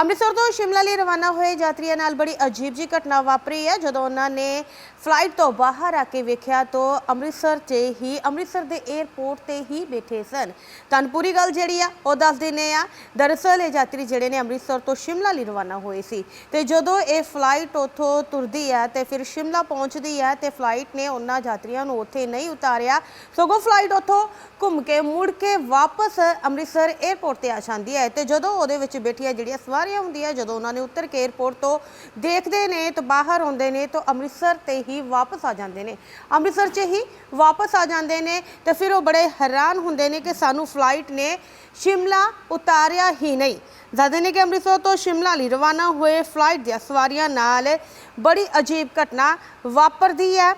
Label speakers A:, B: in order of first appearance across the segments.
A: ਅੰਮ੍ਰਿਤਸਰ ਤੋਂ ਸ਼ਿਮਲਾ ਲਈ ਰਵਾਨਾ ਹੋਏ ਯਾਤਰੀਆਂ ਨਾਲ ਬੜੀ ਅਜੀਬ ਜੀ ਘਟਨਾ ਵਾਪਰੀ ਹੈ। ਜਦੋਂ ਉਹਨਾਂ ਨੇ ਫਲਾਈਟ ਤੋਂ ਬਾਹਰ ਆ ਕੇ ਵੇਖਿਆ ਤਾਂ ਅੰਮ੍ਰਿਤਸਰ 'ਚ ਹੀ, ਅੰਮ੍ਰਿਤਸਰ ਦੇ 에ਅਰਪੋਰਟ ਤੇ ਹੀ ਬੈਠੇ ਸਨ। ਤੁਹਾਨੂੰ ਪੂਰੀ ਗੱਲ ਜਿਹੜੀ ਆ, ਉਹ ਦੱਸ ਦਿੰਨੇ ਆ। ਦਰਅਸਲ ਇਹ ਯਾਤਰੀ ਜਿਹੜੇ ਨੇ ਅੰਮ੍ਰਿਤਸਰ ਤੋਂ ਸ਼ਿਮਲਾ ਲਈ ਰਵਾਨਾ ਹੋਏ ਸੀ। ਤੇ ਜਦੋਂ ਇਹ ਫਲਾਈਟ ਉੱਥੋਂ ਤੁਰਦੀ ਹੈ ਤੇ ਫਿਰ ਸ਼ਿਮਲਾ ਪਹੁੰਚਦੀ ਹੈ ਤੇ ਫਲਾਈਟ ਨੇ ਉਹਨਾਂ ਯਾਤਰੀਆਂ ਨੂੰ ਉੱਥੇ ਨਹੀਂ ਉਤਾਰਿਆ। ਸਗੋਂ ਫਲਾਈਟ ਉੱਥੋਂ ਘੁੰਮ ਕੇ ਮੁੜ ਕੇ ਵਾਪਸ ਅੰਮ੍ਰਿਤਸਰ 에ਅਰਪੋਰਟ ਤੇ ਆ ਜਾਂਦੀ ਹੈ। ਤੇ ਜਦੋਂ ਉਹਦੇ ਵਿੱਚ ਬੈਠੀਆਂ ਜਿਹੜੀਆਂ ਸਵਾਰ ਹੁੰਦੀ ਹੈ ਜਦੋਂ ਉਹਨਾਂ ਨੇ ਉੱਤਰ ਕੇ 에ਅਰਪੋਰਟ ਤੋਂ ਦੇਖਦੇ ਨੇ ਤਾਂ ਬਾਹਰ ਆਉਂਦੇ ਨੇ ਤਾਂ ਅੰਮ੍ਰਿਤਸਰ ਤੇ ਹੀ ਵਾਪਸ ਆ ਜਾਂਦੇ ਨੇ। ਅੰਮ੍ਰਿਤਸਰ 'ਚ ਹੀ ਵਾਪਸ ਆ ਜਾਂਦੇ ਨੇ ਤੇ ਫਿਰ ਉਹ ਬੜੇ ਹੈਰਾਨ ਹੁੰਦੇ ਨੇ ਕਿ ਸਾਨੂੰ ਫਲਾਈਟ ਨੇ ਸ਼ਿਮਲਾ ਉਤਾਰਿਆ ਹੀ ਨਹੀਂ। ਦੱਸਦੇ ਨੇ ਕਿ ਅੰਮ੍ਰਿਤਸਰ ਤੋਂ ਸ਼ਿਮਲਾ ਲਈ ਰਵਾਨਾ ਹੋਏ ਫਲਾਈਟ ਦੀਆਂ ਸਵਾਰੀਆਂ ਨਾਲ ਬੜੀ ਅਜੀਬ ਘਟਨਾ ਵਾਪਰਦੀ ਹੈ।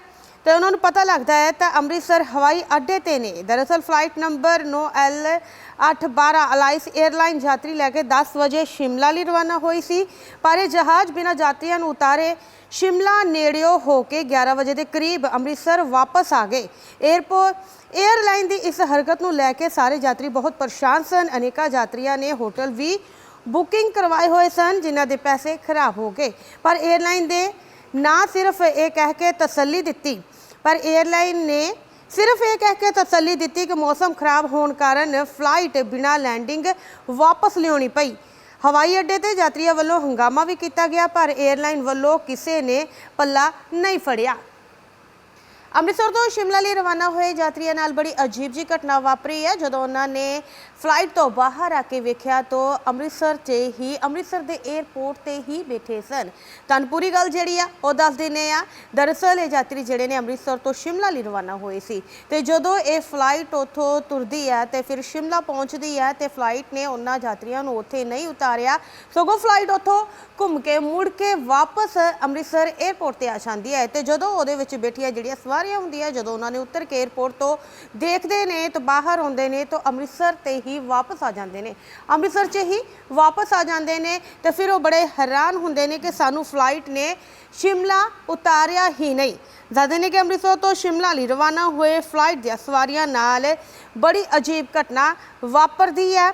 A: ਤੇ ਉਹਨਾਂ ਨੂੰ ਪਤਾ ਲੱਗਦਾ ਹੈ ਤਾਂ ਅੰਮ੍ਰਿਤਸਰ ਹਵਾਈ ਅੱਡੇ ਤੇ ਨੇ। ਦਰਅਸਲ ਫਲਾਈਟ ਨੰਬਰ 9L 812 ਅਲਾਈਸ 에ਅਰਲਾਈਨ ਯਾਤਰੀ ਲੈ ਕੇ 10 ਵਜੇ ਸ਼ਿਮਲਾ ਲਈ ਰਵਾਨਾ ਹੋਈ ਸੀ, ਪਰ ਇਹ ਜਹਾਜ਼ ਬਿਨਾਂ ਯਾਤਰੀਆਂ ਨੂੰ ਉਤਾਰੇ। ਸ਼ਿਮਲਾ ਨੇੜਿਓ ਹੋ ਕੇ 11 ਵਜੇ ਦੇ ਕਰੀਬ ਅੰਮ੍ਰਿਤਸਰ ਵਾਪਸ ਆ ਗਏ। 에ਅਰਪੋਰਟ 에ਅਰਲਾਈਨ ਦੀ ਇਸ ਹਰਕਤ ਨੂੰ ਲੈ ਕੇ ਸਾਰੇ ਯਾਤਰੀ ਬਹੁਤ ਪਰੇਸ਼ਾਨ ਸਨ। ਅਨੇਕਾਂ ਯਾਤਰੀਆਂ ਨੇ ਹੋਟਲ ਵੀ ਬੁਕਿੰਗ ਕਰਵਾਏ ਹੋਏ ਸਨ, ਜਿਨ੍ਹਾਂ ਦੇ ਪੈਸੇ ਖਰਾਬ ਹੋ ਗਏ। ਪਰ 에ਅਰਲਾਈਨ ਦੇ ਨਾ ਸਿਰਫ ਇਹ ਕਹਿ ਕੇ ਤਸੱਲੀ ਦਿੱਤੀ ਪਰ 에ਅਰਲਾਈਨ ਨੇ ਸਿਰਫ ਇਹ ਕਹਿ ਕੇ ਤਸੱਲੀ ਦਿੱਤੀ ਕਿ ਮੌਸਮ ਖਰਾਬ ਹੋਣ ਕਾਰਨ ਫਲਾਈਟ ਬਿਨਾਂ ਲੈਂਡਿੰਗ ਵਾਪਸ ਲਿਆਉਣੀ ਪਈ। ਹਵਾਈ ਅੱਡੇ ਤੇ ਯਾਤਰੀਆਂ ਵੱਲੋਂ ਹੰਗਾਮਾ ਵੀ ਕੀਤਾ ਗਿਆ, ਪਰ 에ਅਰਲਾਈਨ ਵੱਲੋਂ ਕਿਸੇ ਨੇ ਪੱਲਾ ਨਹੀਂ ਫੜਿਆ। ਅੰਮ੍ਰਿਤਸਰ ਤੋਂ ਸ਼ਿਮਲਾ ਲਈ ਰਵਾਨਾ ਹੋਏ ਯਾਤਰੀਆਂ ਨਾਲ ਬੜੀ ਅਜੀਬ ਜੀ ਘਟਨਾ ਵਾਪਰੀ ਹੈ। ਜਦੋਂ ਉਹਨਾਂ ਨੇ ਫਲਾਈਟ ਤੋਂ ਬਾਹਰ ਆ ਕੇ ਵੇਖਿਆ ਤੋਂ ਅੰਮ੍ਰਿਤਸਰ 'ਚ ਹੀ, ਅੰਮ੍ਰਿਤਸਰ ਦੇ 에ਅਰਪੋਰਟ ਤੇ ਹੀ ਬੈਠੇ ਸਨ। ਤੁਹਾਨੂੰ ਪੂਰੀ ਗੱਲ ਜਿਹੜੀ ਆ, ਉਹ ਦੱਸ ਦਿੰਨੇ ਆ ਦਰਅਸਲ ਇਹ ਯਾਤਰੀ ਜਿਹੜੇ ਨੇ ਅੰਮ੍ਰਿਤਸਰ ਤੋਂ ਸ਼ਿਮਲਾ ਲਈ ਰਵਾਨਾ ਹੋਏ ਸੀ। ਤੇ ਜਦੋਂ ਇਹ ਫਲਾਈਟ ਉੱਥੋਂ ਤੁਰਦੀ ਹੈ ਤੇ ਫਿਰ ਸ਼ਿਮਲਾ ਪਹੁੰਚਦੀ ਹੈ ਤੇ ਫਲਾਈਟ ਨੇ ਉਹਨਾਂ ਯਾਤਰੀਆਂ ਨੂੰ ਉੱਥੇ ਨਹੀਂ ਉਤਾਰਿਆ, ਸਗੋਂ ਫਲਾਈਟ ਉੱਥੋਂ ਘੁੰਮ ਕੇ ਮੁੜ ਕੇ ਵਾਪਸ ਅੰਮ੍ਰਿਤਸਰ 에ਅਰਪੋਰਟ ਤੇ ਆ ਜਾਂਦੀ ਹੈ। ਤੇ ਜਦੋਂ ਉਹਦੇ ਵਿੱਚ ਬੈਠੀਆਂ ਜਿਹੜੀਆਂ ਸਵਾਰੀਆਂ ਹੁੰਦੀਆਂ ਜਦੋਂ ਉਹਨਾਂ ਨੇ ਉੱਤਰ ਕੇ 에ਅਰਪੋਰਟ ਤੋਂ ਦੇਖਦੇ ਨੇ ਤਾਂ ਬਾਹਰ ਆਉਂਦੇ ਨੇ ਤਾਂ ਅੰਮ੍ਰਿਤਸਰ ਤੇ ਹੀ ਵਾਪਸ ਆ ਜਾਂਦੇ ਨੇ। ਅੰਮ੍ਰਿਤਸਰ 'ਚ ਹੀ ਵਾਪਸ ਆ ਜਾਂਦੇ ਨੇ ਤੇ ਫਿਰ ਉਹ ਬੜੇ ਹੈਰਾਨ ਹੁੰਦੇ ਨੇ ਕਿ ਸਾਨੂੰ ਫਲਾਈਟ ਨੇ ਸ਼ਿਮਲਾ ਉਤਾਰਿਆ ਹੀ ਨਹੀਂ। ਦੱਸਦੇ ਨੇ ਕਿ ਅੰਮ੍ਰਿਤਸਰ ਤੋਂ ਸ਼ਿਮਲਾ ਲਈ ਰਵਾਨਾ ਹੋਏ ਫਲਾਈਟ ਦੀਆਂ ਸਵਾਰੀਆਂ ਨਾਲ ਬੜੀ ਅਜੀਬ ਘਟਨਾ ਵਾਪਰਦੀ ਹੈ।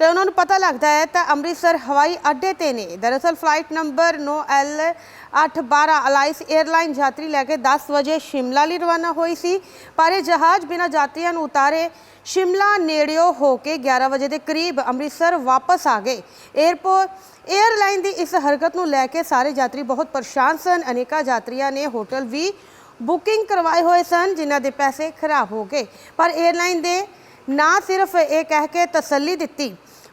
A: ਤੇ ਉਹਨਾਂ ਨੂੰ ਪਤਾ ਲੱਗਦਾ ਹੈ ਤਾਂ ਅੰਮ੍ਰਿਤਸਰ ਹਵਾਈ ਅੱਡੇ ਤੇ ਨੇ। ਦਰਅਸਲ ਫਲਾਈਟ ਨੰਬਰ 9L 812 ਅਲਾਈਸ 에ਅਰਲਾਈਨ ਯਾਤਰੀ ਲੈ ਕੇ 10 ਵਜੇ ਸ਼ਿਮਲਾ ਲਈ ਰਵਾਨਾ ਹੋਈ ਸੀ, ਪਰ ਇਹ ਜਹਾਜ਼ ਬਿਨਾਂ ਯਾਤਰੀਆਂ ਨੂੰ ਉਤਾਰੇ ਸ਼ਿਮਲਾ ਨੇੜਿਓ ਹੋ ਕੇ 11 ਵਜੇ ਦੇ ਕਰੀਬ ਅੰਮ੍ਰਿਤਸਰ ਵਾਪਸ ਆ ਗਏ। 에ਅਰਪੋਰਟ 에ਅਰਲਾਈਨ ਦੀ ਇਸ ਹਰਕਤ ਨੂੰ ਲੈ ਕੇ ਸਾਰੇ ਯਾਤਰੀ ਬਹੁਤ ਪਰੇਸ਼ਾਨ ਸਨ। ਅਨੇਕਾਂ ਯਾਤਰੀਆਂ ਨੇ ਹੋਟਲ ਵੀ ਬੁਕਿੰਗ ਕਰਵਾਏ ਹੋਏ ਸਨ, ਜਿਨ੍ਹਾਂ ਦੇ ਪੈਸੇ ਖਰਾਬ ਹੋ ਗਏ। ਪਰ 에ਅਰਲਾਈਨ ਦੇ ना सिर्फ़ ये कह के तसली दी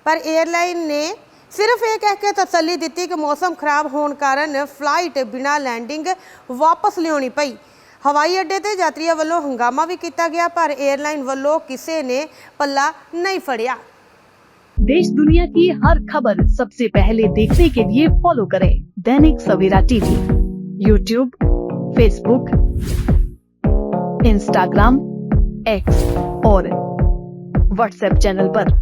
A: पर एयरलाइन ने सिर्फ़ ये कह के तसली दी कि मौसम खराब होने कारण फ़्लाइट बिना लैंडिंग वापस लियानी पई। हवाई अड्डे से यात्रियों वालों हंगामा भी किया गया, पर एयरलाइन वालों किसी ने पला नहीं फड़िया
B: देश दुनिया की हर खबर सबसे पहले देखने के लिए फॉलो करें Dainik Savera TV YouTube Facebook Instagram X और व्हाट्सएप चैनल पर।